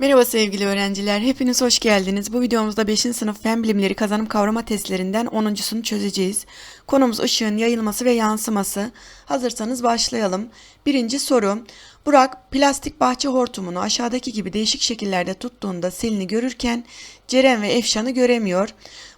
Merhaba sevgili öğrenciler, hepiniz hoş geldiniz. Bu videomuzda 5. sınıf fen bilimleri kazanım kavrama testlerinden 10.sunu çözeceğiz. Konumuz ışığın yayılması ve yansıması. Hazırsanız başlayalım. Birinci soru. Burak plastik bahçe hortumunu aşağıdaki gibi değişik şekillerde tuttuğunda Selin'i görürken Ceren ve Efşan'ı göremiyor.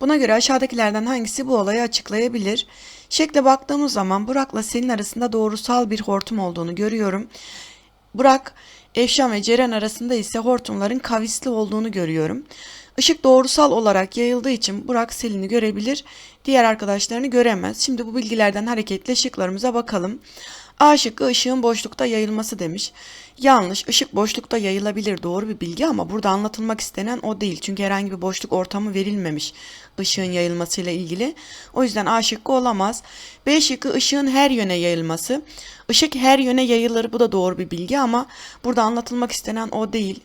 Buna göre aşağıdakilerden hangisi bu olayı açıklayabilir? Şekle baktığımız zaman Burak'la Selin arasında doğrusal bir hortum olduğunu görüyorum. Burak, Efşan ve Ceren arasında ise hortumların kavisli olduğunu görüyorum. Işık doğrusal olarak yayıldığı için Burak Selin'i görebilir, diğer arkadaşlarını göremez. Şimdi bu bilgilerden hareketle şıklarımıza bakalım. A şıkkı ışığın boşlukta yayılması demiş. Yanlış, ışık boşlukta yayılabilir doğru bir bilgi ama burada anlatılmak istenen o değil. Çünkü herhangi bir boşluk ortamı verilmemiş ışığın yayılmasıyla ilgili. O yüzden A şıkkı olamaz. B şıkkı ışığın her yöne yayılması. Işık her yöne yayılır bu da doğru bir bilgi ama burada anlatılmak istenen o değil.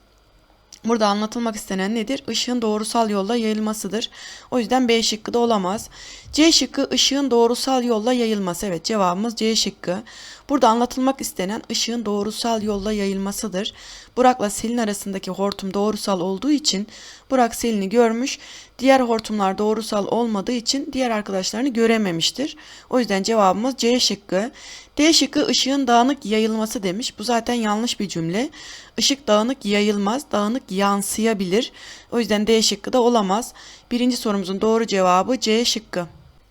Burada anlatılmak istenen nedir? Işığın doğrusal yolla yayılmasıdır. O yüzden B şıkkı da olamaz. C şıkkı ışığın doğrusal yolla yayılması. Evet cevabımız C şıkkı. Burada anlatılmak istenen ışığın doğrusal yolla yayılmasıdır. Burak'la Selin arasındaki hortum doğrusal olduğu için Burak Selin'i görmüş. Diğer hortumlar doğrusal olmadığı için diğer arkadaşlarını görememiştir. O yüzden cevabımız C şıkkı. D şıkkı ışığın dağınık yayılması demiş. Bu zaten yanlış bir cümle. Işık dağınık yayılmaz, dağınık yansıyabilir. O yüzden D şıkkı da olamaz. Birinci sorumuzun doğru cevabı C şıkkı.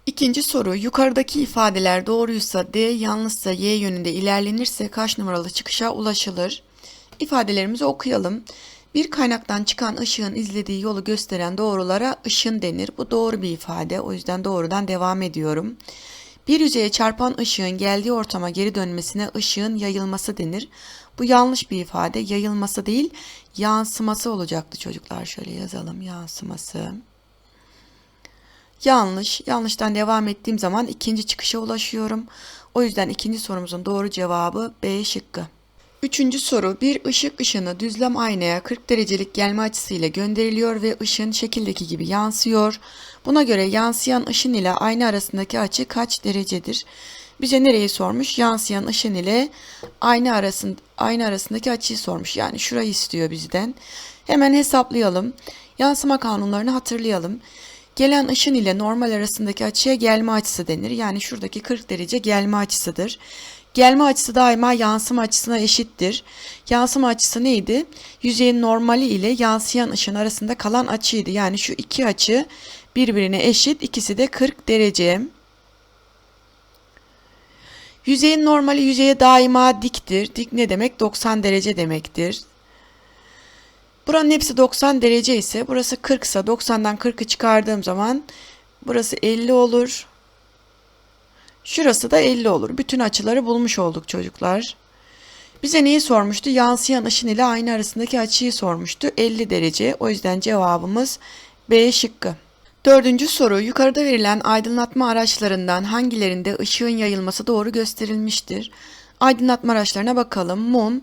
İkinci soru yukarıdaki ifadeler doğruysa D yanlışsa Y yönünde ilerlenirse kaç numaralı çıkışa ulaşılır? İfadelerimizi okuyalım. Bir kaynaktan çıkan ışığın izlediği yolu gösteren doğrulara ışın denir. Bu doğru bir ifade. O yüzden doğrudan devam ediyorum. Bir yüzeye çarpan ışığın geldiği ortama geri dönmesine ışığın yayılması denir. Bu yanlış bir ifade. Yayılması değil, yansıması olacaktı çocuklar. Şöyle yazalım. Yansıması. Yanlış. Yanlıştan devam ettiğim zaman ikinci çıkışa ulaşıyorum. O yüzden ikinci sorumuzun doğru cevabı B şıkkı. Üçüncü soru bir ışık ışını düzlem aynaya 40 derecelik gelme açısıyla gönderiliyor ve ışın şekildeki gibi yansıyor. Buna göre yansıyan ışın ile ayna arasındaki açı kaç derecedir? Bize nereyi sormuş? Yansıyan ışın ile ayna, arasın, ayna arasındaki açıyı sormuş. Yani şurayı istiyor bizden. Hemen hesaplayalım. Yansıma kanunlarını hatırlayalım. Gelen ışın ile normal arasındaki açıya gelme açısı denir. Yani şuradaki 40 derece gelme açısıdır. Gelme açısı daima yansıma açısına eşittir. Yansıma açısı neydi? Yüzeyin normali ile yansıyan ışın arasında kalan açıydı. Yani şu iki açı birbirine eşit. İkisi de 40 derece. Yüzeyin normali yüzeye daima diktir. Dik ne demek? 90 derece demektir. Buranın hepsi 90 derece ise burası 40 ise 90'dan 40'ı çıkardığım zaman burası 50 olur. Şurası da 50 olur. Bütün açıları bulmuş olduk çocuklar. Bize neyi sormuştu? Yansıyan ışın ile ayna arasındaki açıyı sormuştu. 50 derece. O yüzden cevabımız B şıkkı. Dördüncü soru. Yukarıda verilen aydınlatma araçlarından hangilerinde ışığın yayılması doğru gösterilmiştir? Aydınlatma araçlarına bakalım. Mum.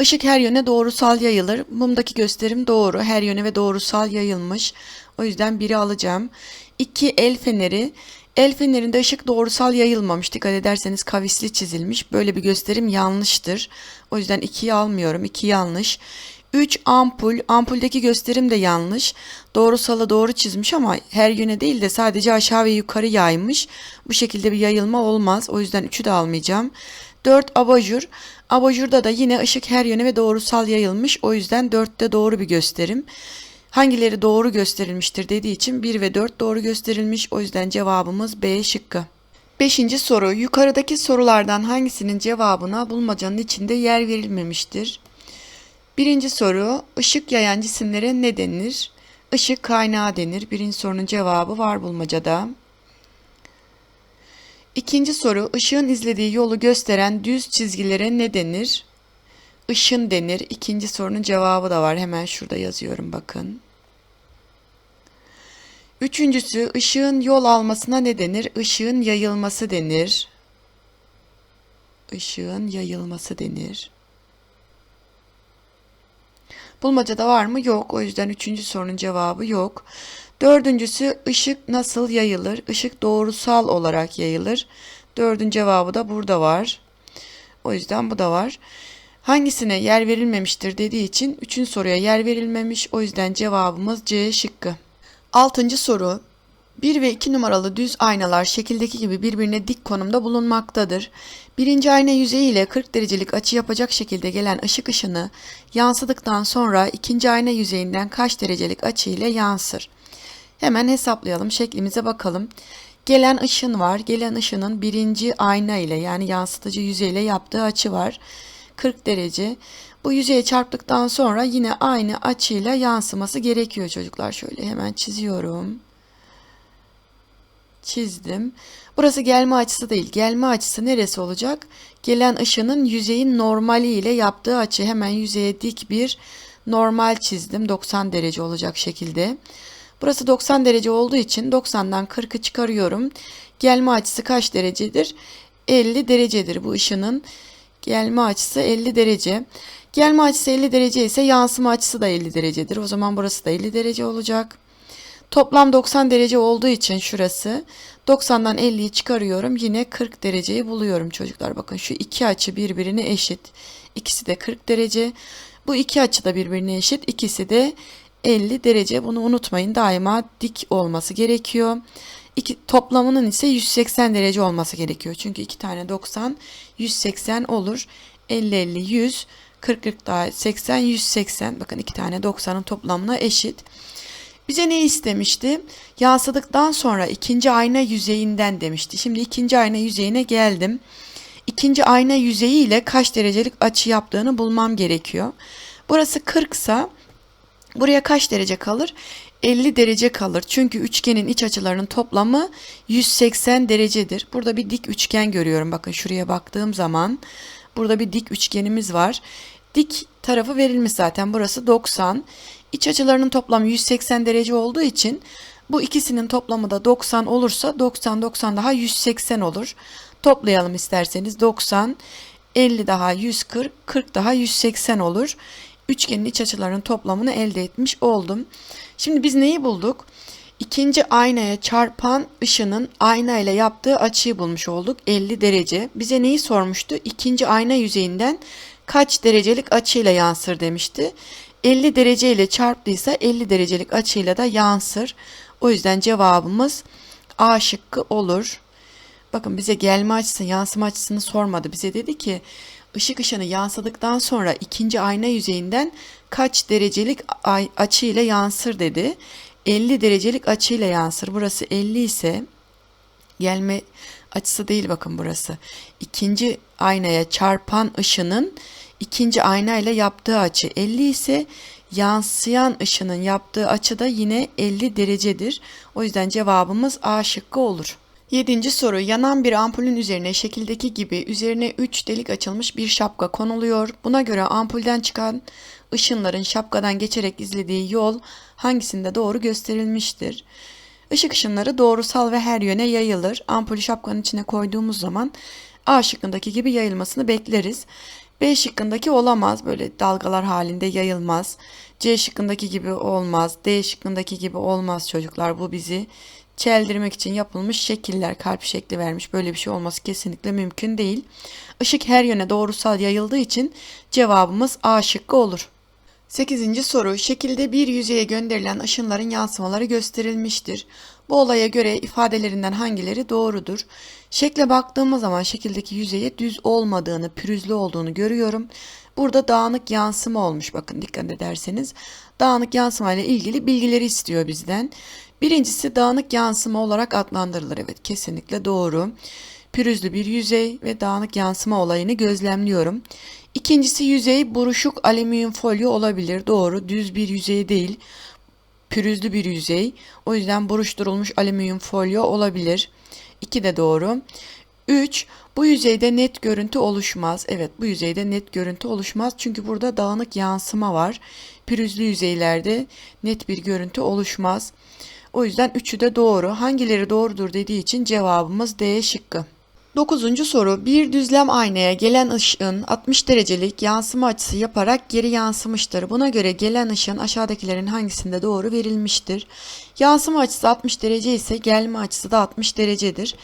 Işık her yöne doğrusal yayılır. Mumdaki gösterim doğru. Her yöne ve doğrusal yayılmış. O yüzden biri alacağım. 2. El feneri. El fenerinde ışık doğrusal yayılmamış. Dikkat ederseniz kavisli çizilmiş. Böyle bir gösterim yanlıştır. O yüzden 2'yi almıyorum. 2 yanlış. 3 ampul. Ampuldeki gösterim de yanlış. Doğrusalı doğru çizmiş ama her yöne değil de sadece aşağı ve yukarı yaymış. Bu şekilde bir yayılma olmaz. O yüzden 3'ü de almayacağım. 4 abajur. Abajurda da yine ışık her yöne ve doğrusal yayılmış. O yüzden 4'te doğru bir gösterim. Hangileri doğru gösterilmiştir dediği için 1 ve 4 doğru gösterilmiş. O yüzden cevabımız B şıkkı. Beşinci soru. Yukarıdaki sorulardan hangisinin cevabına bulmacanın içinde yer verilmemiştir? Birinci soru. Işık yayan cisimlere ne denir? Işık kaynağı denir. Birinci sorunun cevabı var bulmacada. İkinci soru. Işığın izlediği yolu gösteren düz çizgilere ne denir? Işın denir. İkinci sorunun cevabı da var. Hemen şurada yazıyorum bakın. Üçüncüsü ışığın yol almasına ne denir? Işığın yayılması denir. Işığın yayılması denir. Bulmacada var mı? Yok. O yüzden üçüncü sorunun cevabı yok. Dördüncüsü ışık nasıl yayılır? Işık doğrusal olarak yayılır. Dördün cevabı da burada var. O yüzden bu da var. Hangisine yer verilmemiştir dediği için 3. soruya yer verilmemiş. O yüzden cevabımız C şıkkı. 6. soru 1 ve 2 numaralı düz aynalar şekildeki gibi birbirine dik konumda bulunmaktadır. Birinci ayna yüzeyi ile 40 derecelik açı yapacak şekilde gelen ışık ışını yansıdıktan sonra ikinci ayna yüzeyinden kaç derecelik açı ile yansır? Hemen hesaplayalım, şeklimize bakalım. Gelen ışın var. Gelen ışının birinci ayna ile yani yansıtıcı yüzeyle yaptığı açı var. 40 derece. Bu yüzeye çarptıktan sonra yine aynı açıyla yansıması gerekiyor çocuklar. Şöyle hemen çiziyorum. Çizdim. Burası gelme açısı değil. Gelme açısı neresi olacak? Gelen ışının yüzeyin normali ile yaptığı açı. Hemen yüzeye dik bir normal çizdim. 90 derece olacak şekilde. Burası 90 derece olduğu için 90'dan 40'ı çıkarıyorum. Gelme açısı kaç derecedir? 50 derecedir bu ışının. Gelme açısı 50 derece. Gelme açısı 50 derece ise yansıma açısı da 50 derecedir. O zaman burası da 50 derece olacak. Toplam 90 derece olduğu için şurası 90'dan 50'yi çıkarıyorum. Yine 40 dereceyi buluyorum çocuklar. Bakın şu iki açı birbirine eşit. İkisi de 40 derece. Bu iki açı da birbirine eşit. İkisi de 50 derece. Bunu unutmayın. Daima dik olması gerekiyor. İki, toplamının ise 180 derece olması gerekiyor. Çünkü iki tane 90 180 olur. 50 50 100 40 40 daha 80 180. Bakın iki tane 90'ın toplamına eşit. Bize ne istemişti? Yansıdıktan sonra ikinci ayna yüzeyinden demişti. Şimdi ikinci ayna yüzeyine geldim. İkinci ayna yüzeyi ile kaç derecelik açı yaptığını bulmam gerekiyor. Burası 40 ise buraya kaç derece kalır? 50 derece kalır. Çünkü üçgenin iç açılarının toplamı 180 derecedir. Burada bir dik üçgen görüyorum. Bakın şuraya baktığım zaman burada bir dik üçgenimiz var. Dik tarafı verilmiş zaten. Burası 90. İç açılarının toplamı 180 derece olduğu için bu ikisinin toplamı da 90 olursa 90 90 daha 180 olur. Toplayalım isterseniz 90 50 daha 140 40 daha 180 olur. Üçgenin iç açılarının toplamını elde etmiş oldum. Şimdi biz neyi bulduk? İkinci aynaya çarpan ışının ayna ile yaptığı açıyı bulmuş olduk. 50 derece. Bize neyi sormuştu? İkinci ayna yüzeyinden kaç derecelik açıyla yansır demişti. 50 derece ile çarptıysa 50 derecelik açıyla da yansır. O yüzden cevabımız A şıkkı olur. Bakın bize gelme açısı, yansıma açısını sormadı. Bize dedi ki ışık ışını yansıdıktan sonra ikinci ayna yüzeyinden kaç derecelik açı ile yansır dedi. 50 derecelik açı ile yansır. Burası 50 ise gelme açısı değil bakın burası. İkinci aynaya çarpan ışının ikinci ayna ile yaptığı açı 50 ise yansıyan ışının yaptığı açı da yine 50 derecedir. O yüzden cevabımız A şıkkı olur. Yedinci soru yanan bir ampulün üzerine şekildeki gibi üzerine 3 delik açılmış bir şapka konuluyor. Buna göre ampulden çıkan ışınların şapkadan geçerek izlediği yol hangisinde doğru gösterilmiştir? Işık ışınları doğrusal ve her yöne yayılır. Ampulü şapkanın içine koyduğumuz zaman A şıkkındaki gibi yayılmasını bekleriz. B şıkkındaki olamaz böyle dalgalar halinde yayılmaz. C şıkkındaki gibi olmaz. D şıkkındaki gibi olmaz çocuklar. Bu bizi çeldirmek için yapılmış şekiller kalp şekli vermiş. Böyle bir şey olması kesinlikle mümkün değil. Işık her yöne doğrusal yayıldığı için cevabımız A şıkkı olur. 8. soru şekilde bir yüzeye gönderilen ışınların yansımaları gösterilmiştir. Bu olaya göre ifadelerinden hangileri doğrudur? Şekle baktığımız zaman şekildeki yüzeye düz olmadığını, pürüzlü olduğunu görüyorum. Burada dağınık yansıma olmuş bakın dikkat ederseniz. Dağınık yansıma ile ilgili bilgileri istiyor bizden. Birincisi dağınık yansıma olarak adlandırılır. Evet kesinlikle doğru. Pürüzlü bir yüzey ve dağınık yansıma olayını gözlemliyorum. İkincisi yüzey buruşuk alüminyum folyo olabilir. Doğru. Düz bir yüzey değil. Pürüzlü bir yüzey. O yüzden buruşturulmuş alüminyum folyo olabilir. İki de doğru. 3. Bu yüzeyde net görüntü oluşmaz. Evet bu yüzeyde net görüntü oluşmaz. Çünkü burada dağınık yansıma var. Pürüzlü yüzeylerde net bir görüntü oluşmaz. O yüzden üçü de doğru. Hangileri doğrudur dediği için cevabımız D şıkkı. Dokuzuncu soru. Bir düzlem aynaya gelen ışığın 60 derecelik yansıma açısı yaparak geri yansımıştır. Buna göre gelen ışığın aşağıdakilerin hangisinde doğru verilmiştir? Yansıma açısı 60 derece ise gelme açısı da 60 derecedir.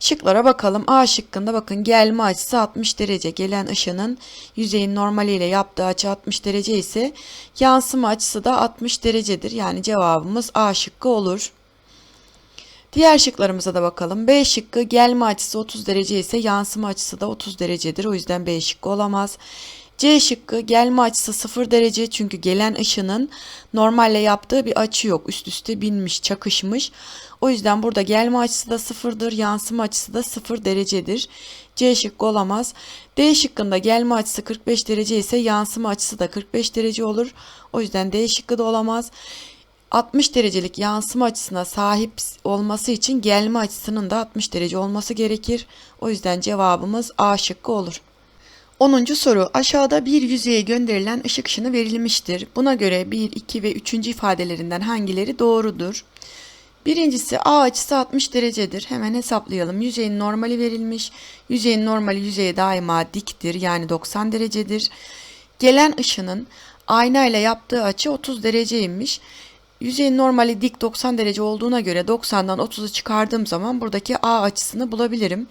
Şıklara bakalım. A şıkkında bakın gelme açısı 60 derece. Gelen ışının yüzeyin normaliyle yaptığı açı 60 derece ise yansıma açısı da 60 derecedir. Yani cevabımız A şıkkı olur. Diğer şıklarımıza da bakalım. B şıkkı gelme açısı 30 derece ise yansıma açısı da 30 derecedir. O yüzden B şıkkı olamaz. C şıkkı gelme açısı 0 derece çünkü gelen ışının normalle yaptığı bir açı yok. Üst üste binmiş, çakışmış. O yüzden burada gelme açısı da sıfırdır, yansıma açısı da 0 derecedir. C şıkkı olamaz. D şıkkında gelme açısı 45 derece ise yansıma açısı da 45 derece olur. O yüzden D şıkkı da olamaz. 60 derecelik yansıma açısına sahip olması için gelme açısının da 60 derece olması gerekir. O yüzden cevabımız A şıkkı olur. 10. soru aşağıda bir yüzeye gönderilen ışık ışını verilmiştir. Buna göre 1, 2 ve 3. ifadelerinden hangileri doğrudur? Birincisi A açısı 60 derecedir. Hemen hesaplayalım. Yüzeyin normali verilmiş. Yüzeyin normali yüzeye daima diktir yani 90 derecedir. Gelen ışının ayna ile yaptığı açı 30 dereceymiş. Yüzeyin normali dik 90 derece olduğuna göre 90'dan 30'u çıkardığım zaman buradaki A açısını bulabilirim.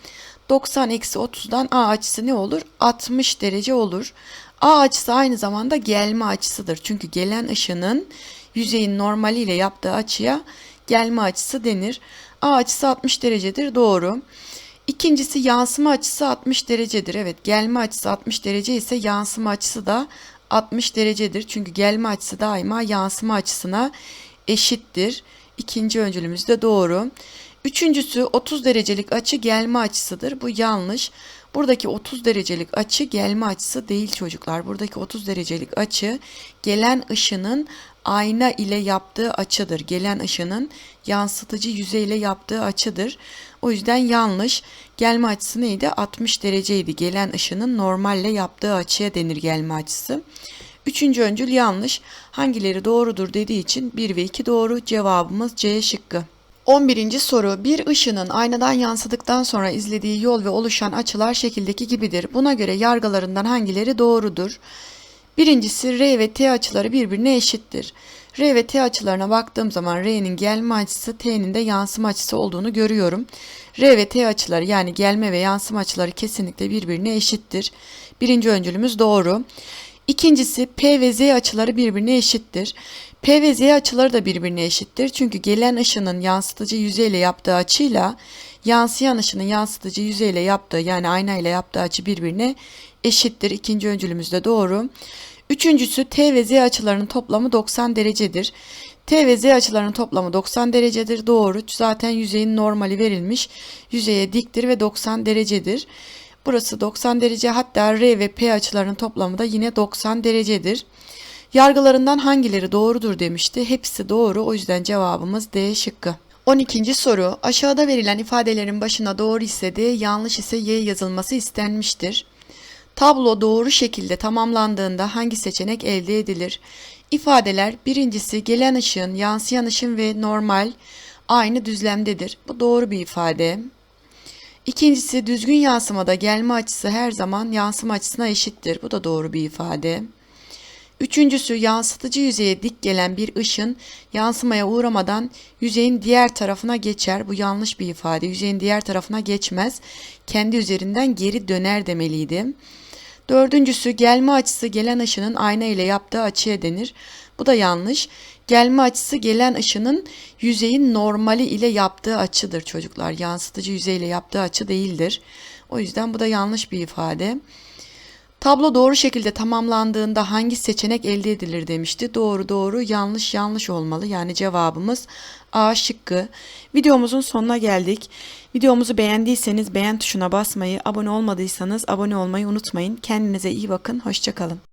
90 eksi 30'dan A açısı ne olur? 60 derece olur. A açısı aynı zamanda gelme açısıdır. Çünkü gelen ışının yüzeyin normali ile yaptığı açıya gelme açısı denir. A açısı 60 derecedir. Doğru. İkincisi yansıma açısı 60 derecedir. Evet gelme açısı 60 derece ise yansıma açısı da 60 derecedir. Çünkü gelme açısı daima yansıma açısına eşittir. İkinci öncülümüz de doğru. Üçüncüsü 30 derecelik açı gelme açısıdır. Bu yanlış. Buradaki 30 derecelik açı gelme açısı değil çocuklar. Buradaki 30 derecelik açı gelen ışının ayna ile yaptığı açıdır. Gelen ışının yansıtıcı yüzeyle yaptığı açıdır. O yüzden yanlış. Gelme açısı neydi? 60 dereceydi. Gelen ışının normalle yaptığı açıya denir gelme açısı. Üçüncü öncül yanlış. Hangileri doğrudur dediği için 1 ve 2 doğru. Cevabımız C şıkkı. 11. soru bir ışının aynadan yansıdıktan sonra izlediği yol ve oluşan açılar şekildeki gibidir. Buna göre yargılarından hangileri doğrudur? Birincisi R ve T açıları birbirine eşittir. R ve T açılarına baktığım zaman R'nin gelme açısı T'nin de yansıma açısı olduğunu görüyorum. R ve T açıları yani gelme ve yansıma açıları kesinlikle birbirine eşittir. Birinci öncülümüz doğru. İkincisi P ve Z açıları birbirine eşittir. P ve Z açıları da birbirine eşittir. Çünkü gelen ışının yansıtıcı yüzeyle yaptığı açıyla yansıyan ışının yansıtıcı yüzeyle yaptığı yani ayna ile yaptığı açı birbirine eşittir. İkinci öncülümüz de doğru. Üçüncüsü T ve Z açılarının toplamı 90 derecedir. T ve Z açılarının toplamı 90 derecedir. Doğru. Zaten yüzeyin normali verilmiş. Yüzeye diktir ve 90 derecedir. Burası 90 derece hatta R ve P açılarının toplamı da yine 90 derecedir. Yargılarından hangileri doğrudur demişti. Hepsi doğru. O yüzden cevabımız D şıkkı. 12. soru. Aşağıda verilen ifadelerin başına doğru ise D, yanlış ise Y yazılması istenmiştir. Tablo doğru şekilde tamamlandığında hangi seçenek elde edilir? İfadeler birincisi gelen ışığın, yansıyan ışın ve normal aynı düzlemdedir. Bu doğru bir ifade. İkincisi düzgün yansımada gelme açısı her zaman yansıma açısına eşittir. Bu da doğru bir ifade. Üçüncüsü yansıtıcı yüzeye dik gelen bir ışın yansımaya uğramadan yüzeyin diğer tarafına geçer. Bu yanlış bir ifade. Yüzeyin diğer tarafına geçmez. Kendi üzerinden geri döner demeliydi. Dördüncüsü gelme açısı gelen ışının ayna ile yaptığı açıya denir. Bu da yanlış. Gelme açısı gelen ışının yüzeyin normali ile yaptığı açıdır çocuklar. Yansıtıcı yüzeyle yaptığı açı değildir. O yüzden bu da yanlış bir ifade. Tablo doğru şekilde tamamlandığında hangi seçenek elde edilir demişti. Doğru doğru yanlış yanlış olmalı. Yani cevabımız A şıkkı. Videomuzun sonuna geldik. Videomuzu beğendiyseniz beğen tuşuna basmayı, abone olmadıysanız abone olmayı unutmayın. Kendinize iyi bakın. Hoşçakalın.